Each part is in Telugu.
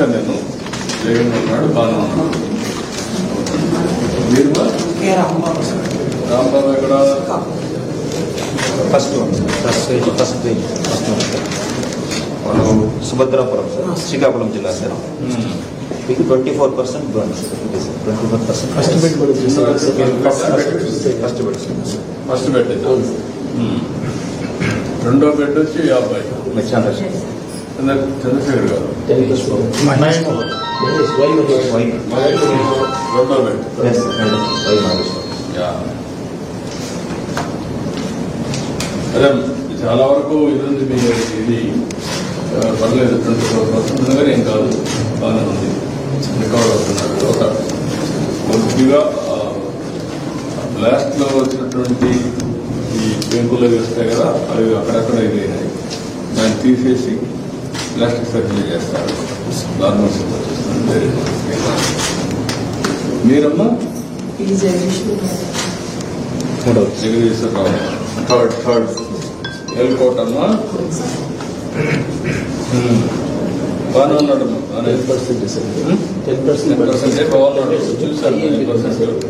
చూశాను నేను జగన్ ఉన్నాడు బాగానే ఉన్నాడు. మీరు రాంబాబు ఎక్కడ? First one. First first first మనం సుభద్రాపురం సార్ శ్రీకాకుళం జిల్లా సార్. ఉమ్. మీకు twenty four percent twenty four percent first first bed first bed. రెండో బెడ్ వచ్చి యాభై చంద్ర- చంద్రశేఖర్ గారు. అదే చాలా వరకు ఇది మీ ఇది పర్లేదు కానీ ఏం కాదు బాగానే ఉంది. రికవర్ అవుతున్నారు ఒక కొద్దిగా బ్లాస్ట్లో వచ్చినటువంటి ఈ పెంకులు వస్తాయి కదా అవి అక్కడక్కడ ఇదైనాయి దాన్ని తీసేసి ప్లాస్టిక్ సర్జరీ చేస్తారు. నార్మల్ వచ్చేస్తుంది మీరమ్మా? మూడవది జగదీశ్వరరావు థర్డ్ థర్డ్ ఎల్కోట్ అమ్మా? బాగానే ఉన్నాడమ్మా బాగానే. పర్సెంట్ టెన్ పర్సెంట్ పర్సెంట్ బాగున్నాడు. చూశాను. టెన్ పర్సెంట్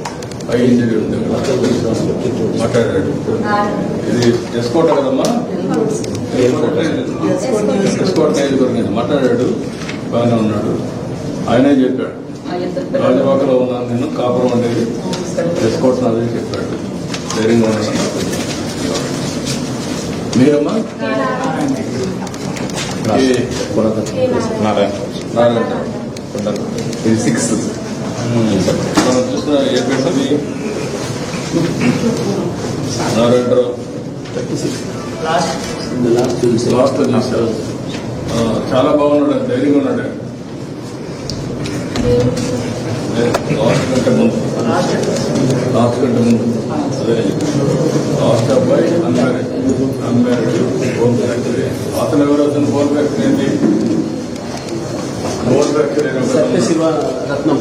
హై ఇంజరీ ఉంది. మాట్లాడాడు. ఇది ఎస్కోట కదమ్మా? మాట్లాడాడు. బాగానే ఉన్నాడు. ఆయనే చెప్పాడు. రాజబాకలో ఉన్నాను నేను కాపురం అనేది ఎస్కోట్ నాదని చెప్పాడు. ధైర్యంగా ఉన్నాను మీరమ్మా? నారాయణ నారాయణ. ఇది సిక్స్. మనం చూసిన ఏ పేరు? నారాయణరావు. థర్టీ సిక్స్ లాస్ట్ ఆ, చాలా బాగున్నాడు ధైర్యంగా ఉన్నాడు. లాస్ట్ కంటే ముందు. లాస్ట్ కంటే ముందు. అదే లాస్ట్ అబ్బాయి అన్మ్యారీడ్ అన్మ్యారీడ్ హోమ్ ఫ్యాక్టరీ అతను ఎవరు? అతను హోమ్ ఫ్యాక్టరీ ఏంటి? ఫ్యాక్టరీ సత్య శివ రత్నం.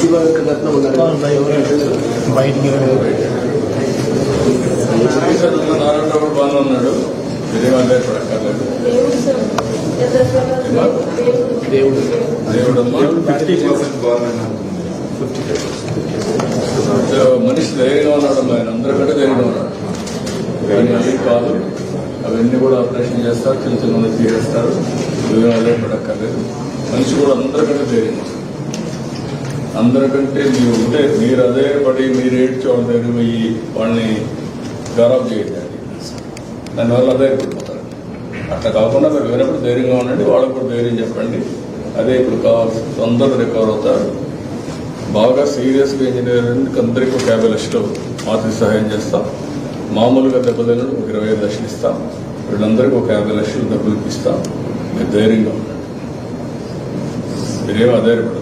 శివ రత్నం ఉన్నారు నారాయణరావు కూడా బాగానే ఉన్నాడు మీరేమంటే పడక్కర్లేదు దేవుడు దేవుడమ్మా ఫిఫ్టీ పర్సెంట్ గవర్నమెంట్ మనిషి ధైర్యంగా ఉన్నాడు ఆయన అందరికంటే ధైర్యంగా ఉన్నాడు కానీ అది కాదు అవన్నీ కూడా ఆపరేషన్ చేస్తారు చిన్న చిన్న తీరేస్తారు పడక్కర్లేదు మనిషి కూడా అందరికంటే ధైర్యంగా ఉన్నాడు. అందరికంటే మీరు ఉంటే మీరు అదే పడి మీరు ఏడ్చి వాళ్ళ దగ్గర పోయి వాళ్ళని గౌరవం చేయండి. దానివల్ల అదే పడిపోతారు అట్లా కాకుండా మీరు వేరేప్పుడు ధైర్యంగా ఉండండి వాళ్ళకు కూడా ధైర్యం చెప్పండి. అదే ఇప్పుడు కావాల్సి తొందరగా రికవర్ అవుతారు. బాగా సీరియస్గా ఇంజనీరింగ్ అందరికీ ఒక యాభై లక్షలు ఆర్థిక సహాయం చేస్తాం. మామూలుగా దెబ్బతిన ఒక ఇరవై ఐదు లక్షలు ఇస్తాం. వీళ్ళందరికీ ఒక యాభై లక్షలు డబ్బులు ఇస్తాం మీరు ధైర్యంగా ఉండండి. మీరేమో అధైర్యపడదు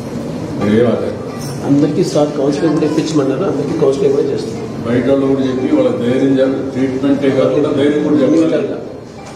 అందరికీ సార్ కౌన్సిలింగ్ కూడా ఇప్పించమన్నారు? అందరికీ కౌన్సిలింగ్ కూడా చేస్తాం. బయట వాళ్ళు కూడా చెప్పి వాళ్ళ ధైర్యం ట్రీట్మెంటే కాకుండా ధైర్యం కూడా చెప్పాలి.